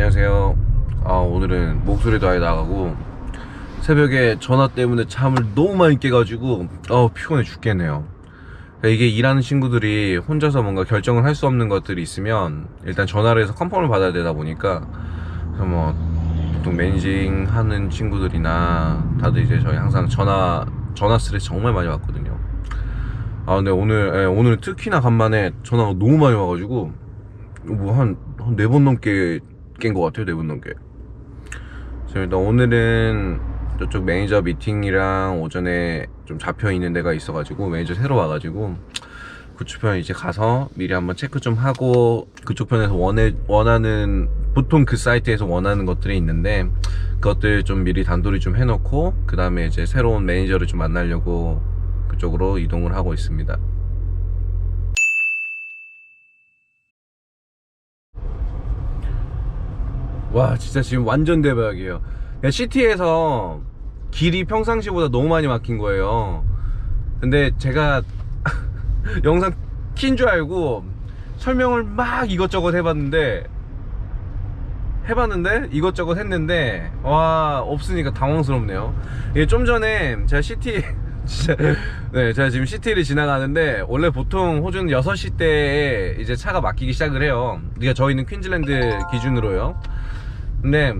안녕하세요. 아, 오늘은 목소리도 아예 나가고 새벽에 전화 때문에 잠을 너무 많이 깨가지고 어, 피곤해 죽겠네요. 그러니까 이게 일하는 친구들이 혼자서 뭔가 결정을 할 수 없는 것들이 있으면 일단 전화를 해서 컨펌을 받아야 되다 보니까 그래서 뭐 보통 매니징 하는 친구들이나 다들 이제 저희 항상 전화 전화 스트레스 정말 많이 받거든요. 아 근데 오늘 예, 오늘 특히나 간만에 전화가 너무 많이 와가지고 뭐한네 번 넘게 깬 것 같아요 네번 넘게. 일단 오늘은 저쪽 매니저 미팅이랑 오전에 좀 잡혀 있는 데가 있어가지고 매니저 새로 와가지고 그쪽 편 이제 가서 미리 한번 체크 좀 하고 그쪽 편에서 원해 원하는 보통 그 사이트에서 원하는 것들이 있는데 그것들 좀 미리 단돌이 좀 해놓고 그 다음에 이제 새로운 매니저를 좀 만나려고 그쪽으로 이동을 하고 있습니다. 와 진짜 지금 완전 대박이에요. 시티에서 길이 평상시보다 너무 많이 막힌 거예요. 근데 제가 영상 킨 줄 알고 설명을 막 이것저것 해봤는데 해봤는데 이것저것 했는데 와 없으니까 당황스럽네요. 이게 좀 전에 제가 시티 네 제가 지금 시티를 지나가는데 원래 보통 호주는 6시 때에 이제 차가 막히기 시작을 해요. 그러니까 저희는 퀸즐랜드 기준으로요. 근데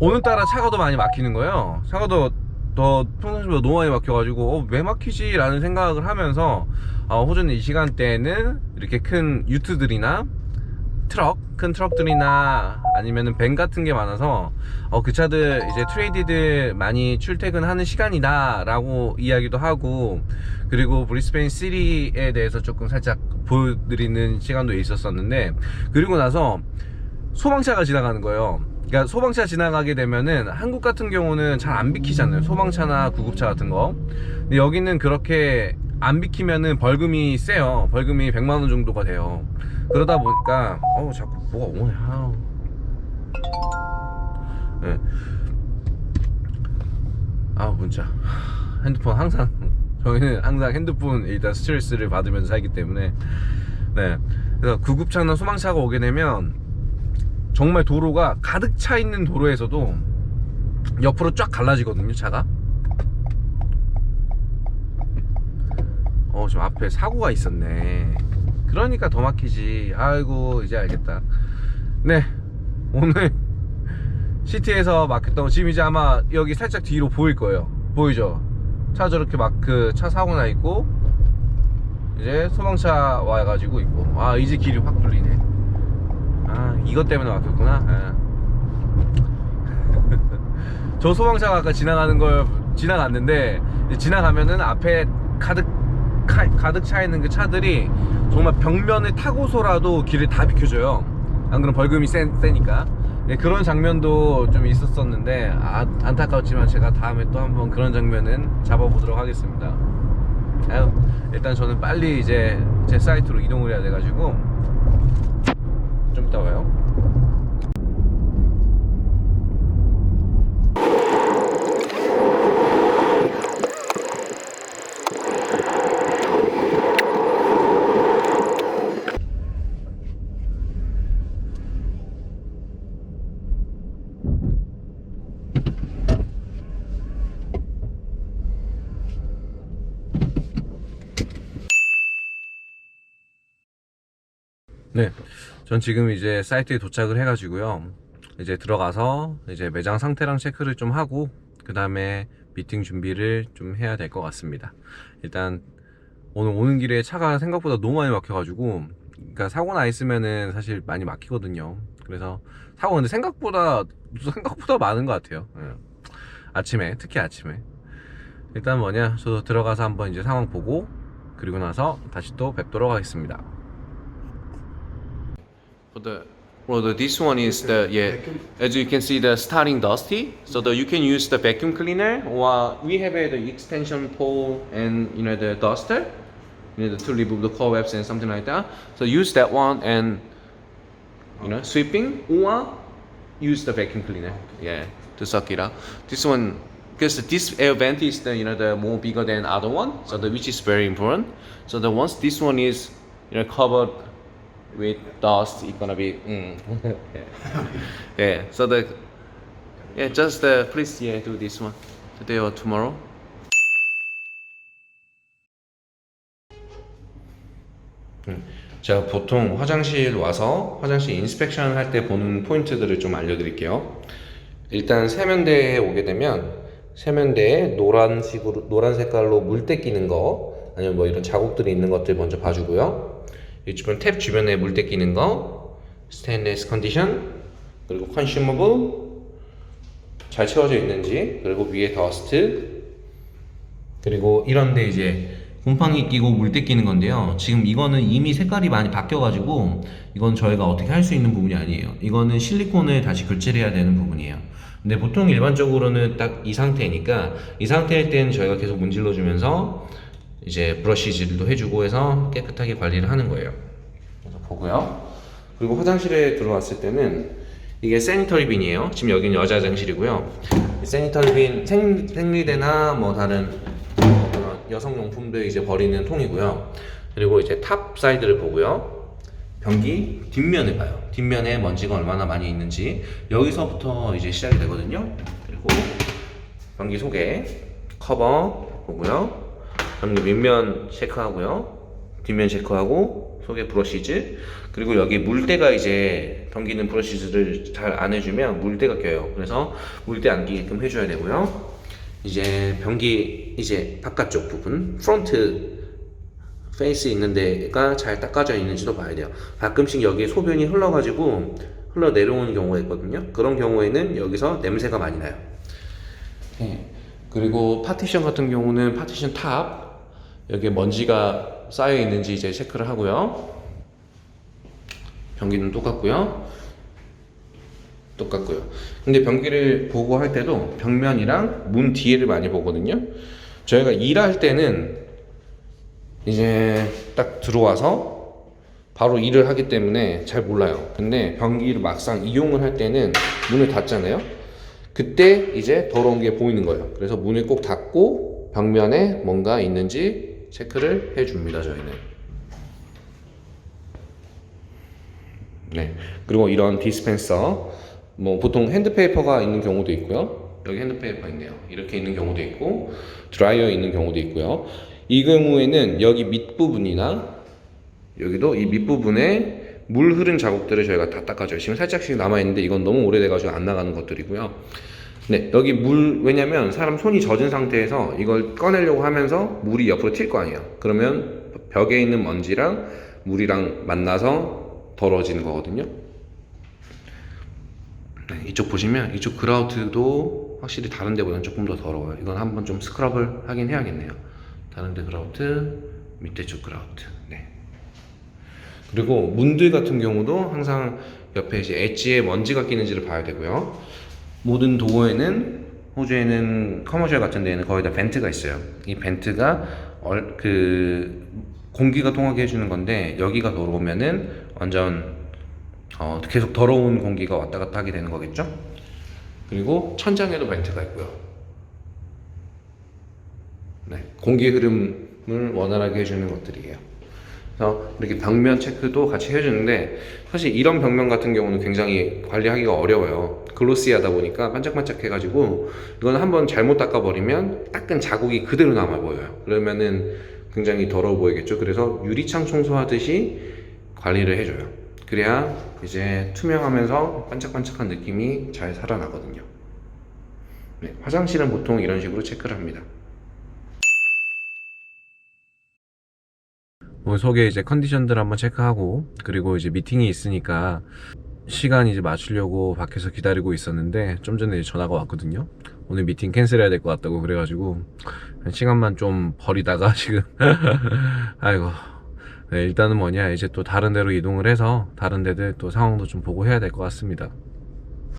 오늘따라 차가 더 많이 막히는 거예요. 차가 더, 더 평상시보다 너무 많이 막혀가지고 어, 왜 막히지? 라는 생각을 하면서 어, 호주는 이 시간대에는 이렇게 큰 유트들이나 트럭, 큰 트럭들이나 아니면은 밴 같은 게 많아서 어, 그 차들 이제 트레이디들 많이 출퇴근하는 시간이다 라고 이야기도 하고 그리고 브리스베인 시리에 대해서 조금 살짝 보여드리는 시간도 있었었는데 그리고 나서 소방차가 지나가는 거예요. 그러니까 소방차 지나가게 되면은 한국 같은 경우는 잘 안 비키잖아요. 소방차나 구급차 같은 거. 근데 여기는 그렇게 안 비키면은 벌금이 세요. 벌금이 100만 원 정도가 돼요. 그러다 보니까 어우 자꾸 뭐가 오네. 아우. 네. 아 문자. 핸드폰 항상 저희는 항상 핸드폰 일단 스트레스를 받으면서 살기 때문에 네. 그래서 구급차나 소방차가 오게 되면 정말 도로가 가득 차 있는 도로에서도 옆으로 쫙 갈라지거든요 차가 어 지금 앞에 사고가 있었네 그러니까 더 막히지. 아이고 이제 알겠다. 네 오늘 시티에서 막혔던 거 지금 이제 아마 여기 살짝 뒤로 보일 거예요. 보이죠? 차 저렇게 막 그 차 사고 나 있고 이제 소방차 와가지고 있고. 아 이제 길이 확 뚫리네. 아 이것 때문에 막혔구나. 예. 저 소방차가 아까 지나가는 걸 지나갔는데 지나가면은 앞에 가득 카- 가득 차 있는 그 차들이 정말 벽면을 타고서라도 길을 다 비켜줘요. 안 그럼 벌금이 센, 세니까. 네, 그런 장면도 좀 있었었는데 아, 안타까웠지만 제가 다음에 또 한번 그런 장면은 잡아보도록 하겠습니다. 아유, 일단 저는 빨리 이제 제 사이트로 이동을 해야 돼가지고 좀 이따 와요. 네. 전 지금 이제 사이트에 도착을 해가지고요. 이제 들어가서 이제 매장 상태랑 체크를 좀 하고, 그 다음에 미팅 준비를 좀 해야 될 것 같습니다. 일단, 오늘 오는 길에 차가 생각보다 너무 많이 막혀가지고, 그러니까 사고 나 있으면은 사실 많이 막히거든요. 그래서 사고 근데 생각보다, 생각보다 많은 것 같아요. 예. 아침에, 특히 아침에. 일단 뭐냐, 저도 들어가서 한번 이제 상황 보고, 그리고 나서 다시 또 뵙도록 하겠습니다. For the well, the, this one is the yeah. As you can see, the starting dusty. So the, you can use the vacuum cleaner, or we have a, the extension pole and you know the duster, you know to remove the cobwebs and something like that. So use that one and you know sweeping, or use the vacuum cleaner. Yeah, to suck it up. This one. Because this air vent is the you know the more bigger than other one, so the which is very important. So the once this one is you know covered with dust it's gonna be mm. yeah. yeah so the yeah just uh, please yeah do this one today or tomorrow 음. 제가 보통 화장실 와서 화장실 인스펙션 할 때 보는 포인트들을 좀 알려드릴게요. 일단 세면대에 오게 되면 세면대에 노란색으로 노란 색깔로 물때 끼는 거 아니면 뭐 이런 자국들이 있는 것들 먼저 봐주고요. 이 주변 탭 주변에 물때 끼는 거 스테인리스 컨디션 그리고 컨슈머블 잘 채워져 있는지 그리고 위에 더스트 그리고 이런데 이제 곰팡이 끼고 물때 끼는 건데요. 지금 이거는 이미 색깔이 많이 바뀌어 가지고 이건 저희가 어떻게 할 수 있는 부분이 아니에요. 이거는 실리콘을 다시 교체를 해야 되는 부분이에요. 근데 보통 일반적으로는 딱 이 상태니까 이 상태일 때는 저희가 계속 문질러 주면서 이제 브러쉬질도 해주고 해서 깨끗하게 관리를 하는 거예요. 보고요. 그리고 화장실에 들어왔을 때는 이게 세니터리 빈이에요. 지금 여기는 여자 화장실이고요. 이 세니터리 빈 생, 생리대나 뭐 다른 뭐 그런 여성 용품들 이제 버리는 통이고요. 그리고 이제 탑 사이드를 보고요. 변기 뒷면을 봐요. 뒷면에 먼지가 얼마나 많이 있는지 여기서부터 이제 시작이 되거든요. 그리고 변기 속에 커버 보고요. 변기 밑면 체크하고요. 뒷면 체크하고 속에 브러쉬즈 그리고 여기 물때가 이제 변기는 브러쉬즈를 잘 안 해주면 물때가 껴요. 그래서 물때 안 끼게끔 해줘야 되고요. 이제 변기 이제 바깥쪽 부분 프론트 페이스 있는 데가 잘 닦아져 있는지도 봐야 돼요. 가끔씩 여기에 소변이 흘러가지고 흘러 내려오는 경우가 있거든요. 그런 경우에는 여기서 냄새가 많이 나요. 네. 그리고 파티션 같은 경우는 파티션 탑 여기에 먼지가 쌓여 있는지 이제 체크를 하고요. 변기는 똑같고요. 똑같고요. 근데 변기를 보고 할 때도 벽면이랑 문 뒤에를 많이 보거든요. 저희가 일할 때는 이제 딱 들어와서 바로 일을 하기 때문에 잘 몰라요. 근데 변기를 막상 이용을 할 때는 문을 닫잖아요. 그때 이제 더러운 게 보이는 거예요. 그래서 문을 꼭 닫고 벽면에 뭔가 있는지 체크를 해줍니다. 저희는. 네. 그리고 이런 디스펜서, 뭐 보통 핸드페이퍼가 있는 경우도 있고요. 여기 핸드페이퍼 있네요. 이렇게 있는 경우도 있고, 드라이어 있는 경우도 있고요. 이 경우에는 여기 밑부분이나 여기도 이 밑부분에 물 흐른 자국들을 저희가 다 닦아줘요. 지금 살짝씩 남아있는데 이건 너무 오래돼가지고 안 나가는 것들이고요. 네, 여기 물, 왜냐면 사람 손이 젖은 상태에서 이걸 꺼내려고 하면서 물이 옆으로 튈 거 아니에요. 그러면 벽에 있는 먼지랑 물이랑 만나서 더러워지는 거거든요. 네, 이쪽 보시면 이쪽 그라우트도 확실히 다른 데보다는 조금 더 더러워요. 이건 한번 좀 스크럽을 하긴 해야겠네요. 다른 데 그라우트, 밑에 쪽 그라우트. 네. 그리고 문들 같은 경우도 항상 옆에 이제 엣지에 먼지가 끼는지를 봐야 되고요. 모든 도어에는 호주에는 커머셜 같은 데에는 거의 다 벤트가 있어요. 이 벤트가 얼, 그 공기가 통하게 해주는 건데 여기가 더러우면은 완전 어, 계속 더러운 공기가 왔다 갔다 하게 되는 거겠죠. 그리고 천장에도 벤트가 있고요. 네, 공기 흐름을 원활하게 해주는 것들이에요. 그래서 이렇게 벽면 체크도 같이 해주는데 사실 이런 벽면 같은 경우는 굉장히 관리하기가 어려워요. 글로시하다 보니까 반짝반짝해가지고 이건 한번 잘못 닦아버리면 닦은 자국이 그대로 남아 보여요. 그러면은 굉장히 더러워 보이겠죠. 그래서 유리창 청소하듯이 관리를 해줘요. 그래야 이제 투명하면서 반짝반짝한 느낌이 잘 살아나거든요. 네, 화장실은 보통 이런 식으로 체크를 합니다. 뭐 속에 이제 컨디션들 한번 체크하고 그리고 이제 미팅이 있으니까 시간 이제 맞추려고 밖에서 기다리고 있었는데 좀 전에 전화가 왔거든요. 오늘 미팅 캔슬해야 될 것 같다고 그래가지고 시간만 좀 버리다가 지금 아이고 네, 일단은 뭐냐 이제 또 다른 데로 이동을 해서 다른 데들 또 상황도 좀 보고 해야 될 것 같습니다.